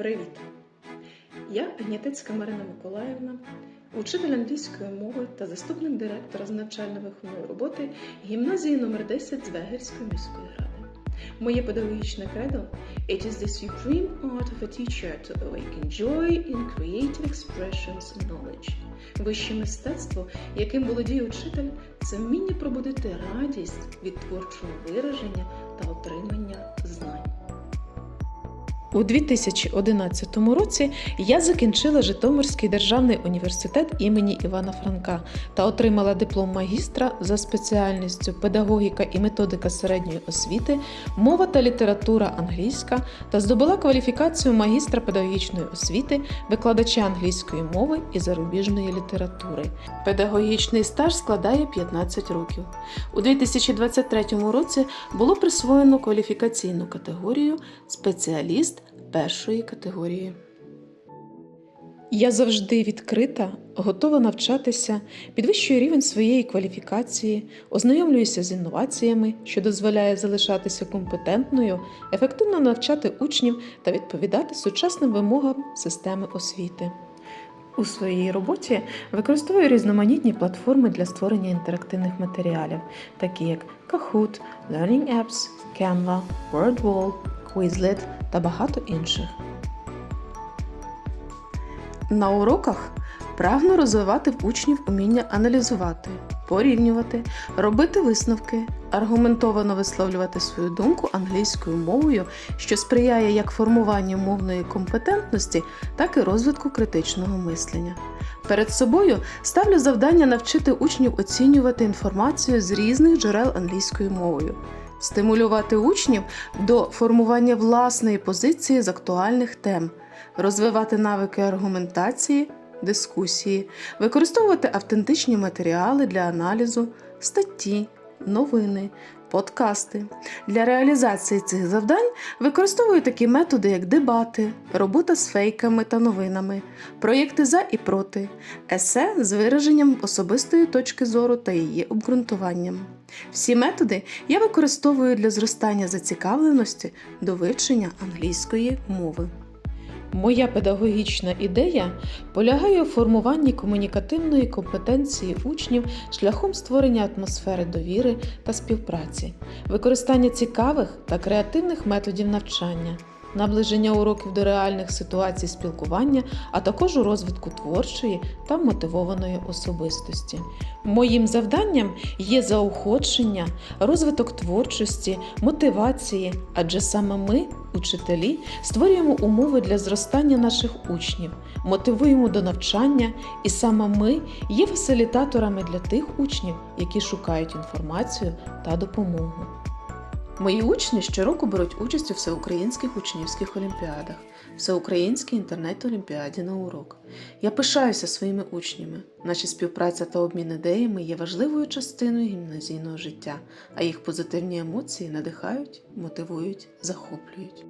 Привіт! Я Агнятецька Марина Миколаївна, учитель англійської мови та заступник директора з навчально-виховної роботи гімназії номер 10 Звегельської міської ради. Моє педагогічне кредо It is the supreme art of a teacher to awaken joy in creative expressions and knowledge. Вище мистецтво, яким володіє учитель, це вміння пробудити радість від творчого вираження та отримання знань. У 2011 році я закінчила Житомирський державний університет імені Івана Франка та отримала диплом магістра за спеціальністю педагогіка і методика середньої освіти, мова та література англійська та здобула кваліфікацію магістра педагогічної освіти, викладача англійської мови і зарубіжної літератури. Педагогічний стаж складає 15 років. У 2023 році було присвоєно кваліфікаційну категорію спеціаліст першої категорії. Я завжди відкрита, готова навчатися, підвищую рівень своєї кваліфікації, ознайомлююся з інноваціями, що дозволяє залишатися компетентною, ефективно навчати учнів та відповідати сучасним вимогам системи освіти. У своїй роботі використовую різноманітні платформи для створення інтерактивних матеріалів, такі як Kahoot, Learning Apps, Canva, WordWall, Quizlet та багато інших. На уроках прагну розвивати в учнів уміння аналізувати, порівнювати, робити висновки, аргументовано висловлювати свою думку англійською мовою, що сприяє як формуванню мовної компетентності, так і розвитку критичного мислення. Перед собою ставлю завдання навчити учнів оцінювати інформацію з різних джерел англійською мовою, стимулювати учнів до формування власної позиції з актуальних тем, розвивати навики аргументації, дискусії, використовувати автентичні матеріали для аналізу, статті, новини, подкасти. Для реалізації цих завдань використовую такі методи, як дебати, робота з фейками та новинами, проєкти за і проти, есе з вираженням особистої точки зору та її обґрунтуванням. Всі методи я використовую для зростання зацікавленості до вивчення англійської мови. Моя педагогічна ідея полягає у формуванні комунікативної компетенції учнів шляхом створення атмосфери довіри та співпраці, використання цікавих та креативних методів навчання, наближення уроків до реальних ситуацій спілкування, а також у розвитку творчої та мотивованої особистості. Моїм завданням є заохочення, розвиток творчості, мотивації, адже саме ми, учителі, створюємо умови для зростання наших учнів, мотивуємо до навчання, і саме ми є фасилітаторами для тих учнів, які шукають інформацію та допомогу. Мої учні щороку беруть участь у всеукраїнських учнівських олімпіадах, всеукраїнській інтернет-олімпіаді на урок. Я пишаюся своїми учнями. Наша співпраця та обмін ідеями є важливою частиною гімназійного життя, а їх позитивні емоції надихають, мотивують, захоплюють.